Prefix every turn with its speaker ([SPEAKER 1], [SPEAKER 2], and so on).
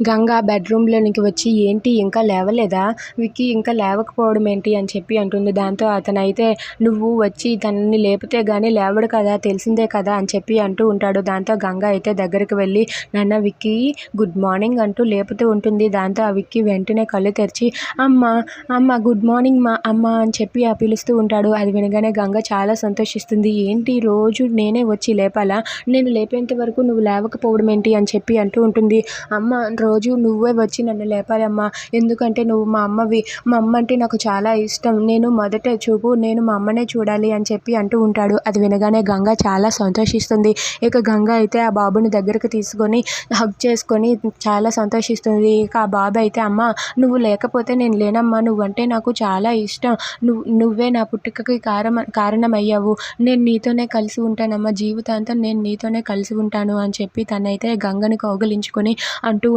[SPEAKER 1] గంగ బెడ్రూమ్లోనికి వచ్చి ఏంటి ఇంకా లేవలేదా? విక్కీ ఇంకా లేవకపోవడం ఏంటి? అని చెప్పి అంటుంది. దాంతో అతనైతే నువ్వు వచ్చి తనని లేపితే కానీ లేవడు కదా తెలిసిందే కదా అని చెప్పి అంటూ ఉంటాడు. దాంతో గంగ అయితే దగ్గరికి వెళ్ళి నాన్న విక్కీ గుడ్ మార్నింగ్ అంటూ లేపుతూ ఉంటుంది. దాంతో ఆ విక్కీ వెంటనే కళ్ళు తెరిచి అమ్మ అమ్మ గుడ్ మార్నింగ్ మా అమ్మ అని చెప్పి ఆ పిలుస్తూ ఉంటాడు. అది వినగానే గంగ చాలా సంతోషిస్తుంది. ఏంటి రోజు నేనే వచ్చి లేపాలా? నేను లేపేంత వరకు నువ్వు లేవకపోవడం ఏంటి? అని చెప్పి అంటూ ఉంటుంది. అమ్మ రోజు నువ్వే వచ్చి నన్ను లేపాలమ్మా. ఎందుకంటే నువ్వు మా అమ్మవి. మా అమ్మ అంటే నాకు చాలా ఇష్టం. నేను మొదట చూపు నేను మా అమ్మనే చూడాలి అని చెప్పి అంటూ ఉంటాడు. అది వినగానే గంగ చాలా సంతోషిస్తుంది. ఇక గంగ అయితే ఆ బాబుని దగ్గరకు తీసుకొని హగ్ చేసుకొని చాలా సంతోషిస్తుంది. ఇక ఆ బాబు అయితే అమ్మ నువ్వు లేకపోతే నేను లేనమ్మా. నువ్వంటే నాకు చాలా ఇష్టం. నువ్వు నువ్వే నా పుట్టుకకి కారణం కారణమయ్యావు. నేను నీతోనే కలిసి ఉంటానమ్మా. జీవితాంతం నేను నీతోనే కలిసి ఉంటాను అని చెప్పి తనైతే గంగని కౌగలించుకొని అంటూ ఉంటాడు.